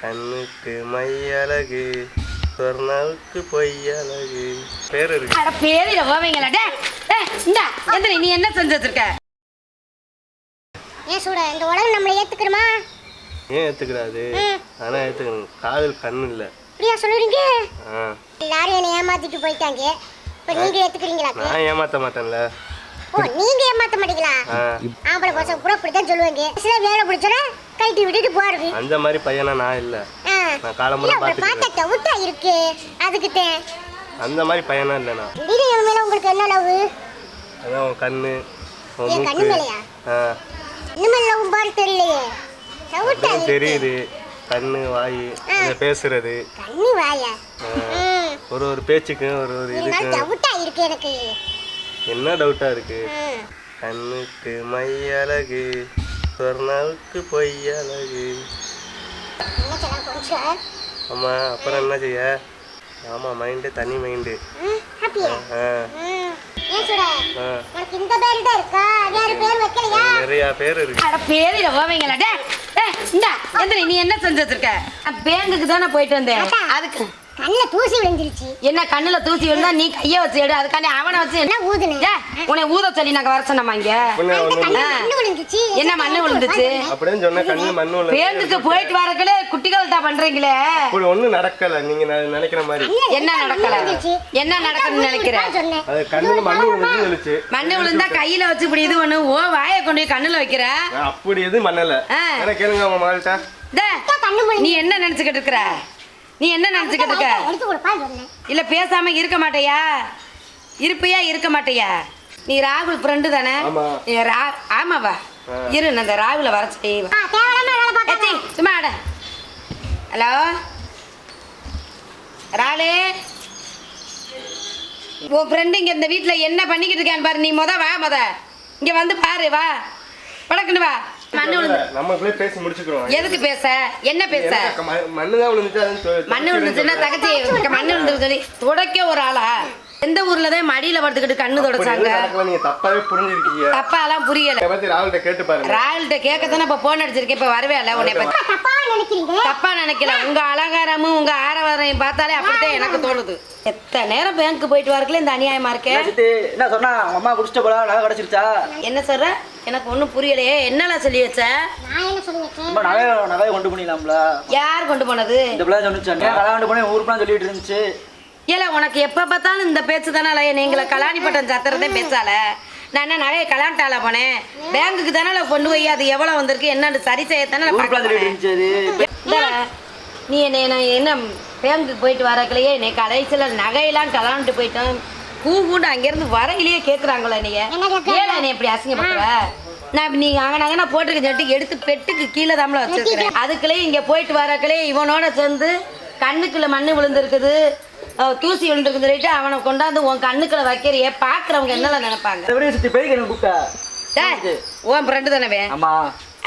கண்ணுக்கு மையழகு சொர்ணாவுக்கு பொய்யழகு. பேர் இருக்கு அட பேரில போவீங்களா டே இந்தா எந்திரி நீ என்ன செஞ்சு வச்சிருக்க? ஏன் சூட இந்த உலகம் நம்மளை ஏத்துக்கிறோமா ஏன் ஏத்துக்கிறாது. ஆனா ஏத்துக்கணும். காதல் கண்ணு இல்ல. இப்படியா சொல்லுறீங்க? ஆ. எல்லாரும் என்னை ஏமாத்திட்டு போயிட்டாங்க. இப்ப நீங்க ஏத்துக்கிறீங்களா நான் ஏமாத்த மாட்டேன்ல. ஓ நீங்க ஏமாத்த மாட்டீங்களா? ஆம்பளை பசங்க கூட இப்படித்தான் சொல்லுவாங்க. சில வேலை பிடிச்சோன்னா கழட்டி விட்டுட்டு போறது. அந்த மாதிரி பையனா நான் இல்ல. நான் பார்த்துக்கிறேன் பார்த்தா டவுட்டா இருக்கு. அதுக்குத்தான் அந்த மாதிரி பையனா இல்லை நான். திடீர்னு என் மேல உங்களுக்கு என்ன லவ்? அதான் உன் கண்ணு உன் கண்ணு மேலயா? இனிமேல் லவ் பாரு தெரியலையே. டவுட்டா தெரியுது. கண்ணு வாய் பேசுறது. கண்ணு வாயா? ம். ஒரு ஒரு பேச்சுக்கும் ஒரு ஒரு இதுக்கும். டவுட்டா இருக்கு எனக்கு. என்ன டவுட்டா இருக்கு? ம். கண்ணுக்கு மையழகு. சொர்ணாவுக்கு பொய்யழகு ஆமா அப்புறம் என்ன செய்ய? ஆமா மைண்டு தனி மைண்டு பேர் இருக்கா பேர் நிறைய பேர் இருக்கு. அட பேரில போவீங்களா? டே டே இந்தா எந்திரி நீ என்ன செஞ்சு வச்சிருக்க பேங்குக்கு தானே போயிட்டு வந்தேன். அதுக்கு கண்ணுல தூசி விழுந்துருச்சு. என்ன கண்ணுல தூசி விழுந்தா நீ கைய வச்சு எடு. அதுக்காண்டி அவனை வச்சு என்ன ஊதுனேன் ஏ, உன்னை ஊத சொல்லி நாங்க வர சொன்னோமா இங்க? ஒண்ணு விழுந்துச்சு. என்ன மண்ணு விழுந்துச்சு? அப்படின்னு சொன்ன கண்ணு மண்ணு பேங்குக்கு போயிட்டு வரக்குள்ளே குட்டிகள்ட்டா பண்றீங்களே? அப்படி ஒண்ணும் நடக்கல. நீங்க நினைக்கிற மாதிரி. என்ன நடக்கல? என்ன நடக்குன்னு நினைக்கிற? சொன்னேன். அது கண்ணுல மண்ணு விழுந்து சொல்லுச்சு. மண்ணு விழுந்தா கையில வச்சு இப்படி இது ஒண்ணு ஓ வாயை கொண்டு போய் கண்ணுல வைக்கிற? அப்படி ஆ. எனக்கு கேளுங்க உங்க மகள்கிட்ட. டே, கண்ணு விழுந்து நீ என்ன நினைச்சுக்கிட்டு இருக்கிற? நீ என்ன நினைச்சுக்கிட்டு இருக்க? இல்ல பேசாம இருக்க மாட்டியா? இருப்பியா இருக்க மாட்டியா? நீ ராகுல் ஃப்ரெண்டு தானே? ஆமா. நீ ரா- ஆமாவா. இரு நான் இந்த ராகுல வர ஏச்சி சும்மா ஆட ஹலோ? ராலு? உன் ஃப்ரெண்டு இங்க இந்த வீட்ல என்ன பண்ணிக்கிட்டு இருக்கான்னு பாரு. நீ முத வா முத. இங்க வந்து பாரு வா. படக்குன்னு வா. மண்ணு விழுந்து நம்மளுக்குள்ளே பேசி முடிச்சுக்கிறோம் எதுக்கு பேச? என்ன பேச? எனக்கு ம- மண்ணுதான் விழுந்துச்சு மண்ணு விழுந்துச்சுன்னா தகச்சி மண்ணு விழுந்து சொல்லி துடைக்க ஒரு ஆளா? எந்த ஊர்ல தான் மடியில படுத்துக்கிட்டு கண்ணு துடைச்சாங்க? நீங்க தப்பாவே புரிஞ்சிருக்கீங்க தப்பாலாம் புரியல. பத்தி ராகுல்கிட்ட கேட்டு பாருங்க. ராகுல்கிட்ட கேட்கத்தானே இப்ப போன் அடிச்சிருக்கேன். இப்ப வரவேல உன்னை பத்தி. தப்பா நினைக்கிறீங்க? தப்பா நினைக்கல. உங்க அலங்காரமும் உங்க ஆரவாரையும் பார்த்தாலே அப்படித்தான் எனக்கு தோணுது. எத்தனை நேரம் பேங்க்கு போயிட்டு வரக்குள்ள இந்த அநியாயமா இருக்கே? என்ன சொன்னா? அம்மா குடிச்சிட்டு போல? நகை கிடைச்சிருச்சா? என்ன சொல்ற? எனக்கு ஒண்ணும் புரியலையே. என்னலாம் சொல்லி வச்ச நகை நகையை கொண்டு போனீங்களாம்ல? யார் கொண்டு போனது? இந்த பிள்ளை சொன்னிச்சு அண்ணே. கல்யாணம் போனே ஊருக்குலாம் சொல்லிட்டு இருந்துச்சு. ஏல உனக்கு எப்ப பார்த்தாலும் இந்த பேச்சு தானே நீங்கள கலாணிப்பட்டம் சத்திரதே பேச்சால. நான் என்ன நகையை கலாண்டால போனேன். பேங்குக்கு தானே கொண்டு போய் அது எவ்வளவு வந்திருக்கு என்னன்னு சரி அது. இந்தாடா, நீ என்ன நான் என்ன பேங்குக்கு போயிட்டு வரக்குள்ளேயே என்னை கடைசியில் நகையெல்லாம் கலாண்டுட்டு போயிட்டோம் பூ கூண்டு அங்கேருந்து வரையிலேயே கேட்குறாங்களா நீங்க என்ன கேக்குறாங்க? ஏன் நீ இப்படி அசிங்கப்படுற நான் நீ அங்கே நகை நான் போட்டிருக்க சொல்லிட்டு எடுத்து பெட்டுக்கு கீழே தாமல வச்சிருக்கிறேன். அதுக்குள்ளேயே இங்கே போயிட்டு வரக்குள்ளே இவனோட சேர்ந்து கண்ணுக்குள்ள மண்ணு விழுந்திருக்குது. தூசி விழுந்திருக்குது சொல்லிட்டு அவனை கொண்டாந்து உன் கண்ணுக்குள்ள வைக்கிறியே பார்க்குறவங்க என்னலாம் நினைப்பாங்க? வீடு சுத்தி பெருக்கி எனக்கு கூப்பிட்டா டேய், உன் ஃப்ரெண்டு தானே ஆமா.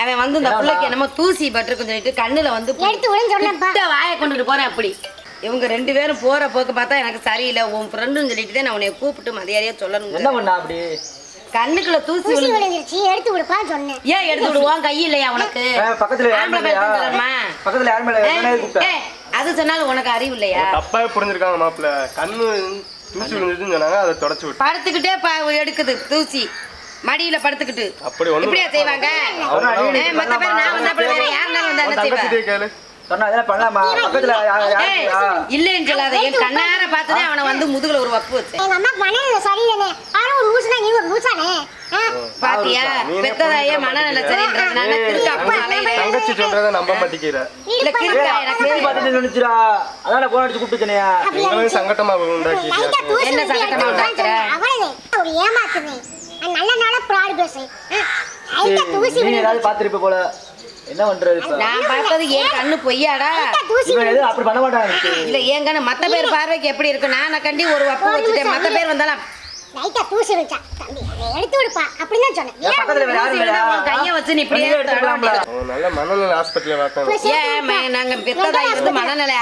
அவன் வந்து இந்த பிள்ளைக்கு என்னமோ தூசி பட்டிருக்குன்னு சொல்லிட்டு கண்ணுல வந்து எடுத்து சொன்னேன்ப்பா. கிட்ட வாயை கொண்டுட்டு போறேன் அப்படி. இவங்க ரெண்டு பேரும் போற போக்கு பார்த்தா எனக்கு சரியில்லை. உன் ஃப்ரெண்டுன்னு சொல்லிட்டு தான் நான் உன்னை கூப்பிட்டு சொல்லணும் என்ன பண்ணா அப்படி? கண்ணுக்குள்ள தூசி தூசி விழுந்து விழுந்துருச்சு. எடுத்து கொடுப்பா சொன்னேன். ஏன் எடுத்து விடுவான்? கை இல்லையா உனக்கு? பக்கத்துல யாருமே ஆம்பளை இல்லையா பையன் சொல்லணுமா? பக்கத்துல யாருமே இல்லை என்ன கூப்பிட்டா? ஏய், அது சொன்னாலும் உனக்கு அறிவு இல்லையா? தப்பாவே புரிஞ்சிருக்காங்க மாப்பிள்ள. கண்ணு தூசி விழுந்துச்சுன்னு சொன்னாங்க அதை தொடச்சு விட்டு. படுத்துக்கிட்டே ப- எடுக்குது தூசி. மடியில படுத்துக்கிட்டு. அப்படி ஒண்ணும் இப்படியா செய்வாங்க? ஏய், மத்த பேர் நான் வந்தா அப்புறம் வேற யாருனாலும் வந்தா என்ன செய்வா தங்கச்சிட்டே கேளு. சொன்னா இதெல்லாம் பண்ணலாமா? பக்கத்துல யா- யாரும் ஏய், இல்லையா? இல்லைன்னு சொல்லாத என் கண்ணார பார்த்துதான் அவனை வந்து முதுகுல ஒரு வப்பு வச்சேன். எங்க அம்மா மனநிலை சரியில்லைனே. ஆனா ஒரு லூசுனா நீ ஒரு லூசானே? பாத்தியா? பெத்ததாயே மனநிலை. சரின்றதுனால கிறுக்காப்பு அலையில தங்கச்சி சொல்றதை நம்ப மாட்டேங்கிற இல்ல கிறுக்கா எனக்கு. அதான் போன் அடிச்சு கூப்பிட்டுச்சனையா உங்களையும் சங்கட்டமா உண்டாக்கி என்ன சங்கடமா எடுத்து உண்டாக்குற? கொடுப்பான்னு சொன்னேன். அவ்வளவுதான். ஒரு ஏமாத்துனேன் நான் நல்ல நாளா ப்ராடு பேசுறேன் லைட்டா தூசி நீ விழுந்து ஏதாவது பாத்திருப்ப போல. என்ன பண்றது இப்ப? நான் பார்த்தது என் கண்ணு பொய்யாடா? அப்படி பண்ண இல்ல என் கண்ணு மத்த பேர் பார்வைக்கு எப்படி இருக்கு? நான் கண்டி ஒரு வப்பு வச்சுட்டேன். மத்த பேர் வந்தாலும் லைட்டா தூசி விழுச்சா தம்பி அதை எடுத்து கொடுப்பா அப்படின்னு தான் சொன்னேன் என் பக்கத்துல வேற யாரும் இல்லையா உன் கைய வச்சு நீ இப்படியே எடுத்துக்கலாம்ல அவன் நல்ல மனநல ஹாஸ்பிட்டல் பார்க்கணும் ஏன் நாங்க பெத்ததா இருந்து மனநிலை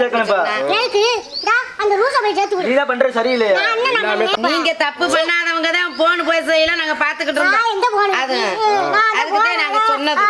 சேர்க்கணும்ப்பா. எனக்கு இதா, அந்த ரூசை போய் சேர்த்து விடு. நீ தான் பண்ற பண்ணேன்? நீங்க தப்பு பண்ணாதவங்க தான் போன் போய் செய்யலாம் நாங்க பாத்துக்கிட்டு இருந்தோம். அது அதுக்கு தான். நாங்க சொன்னது.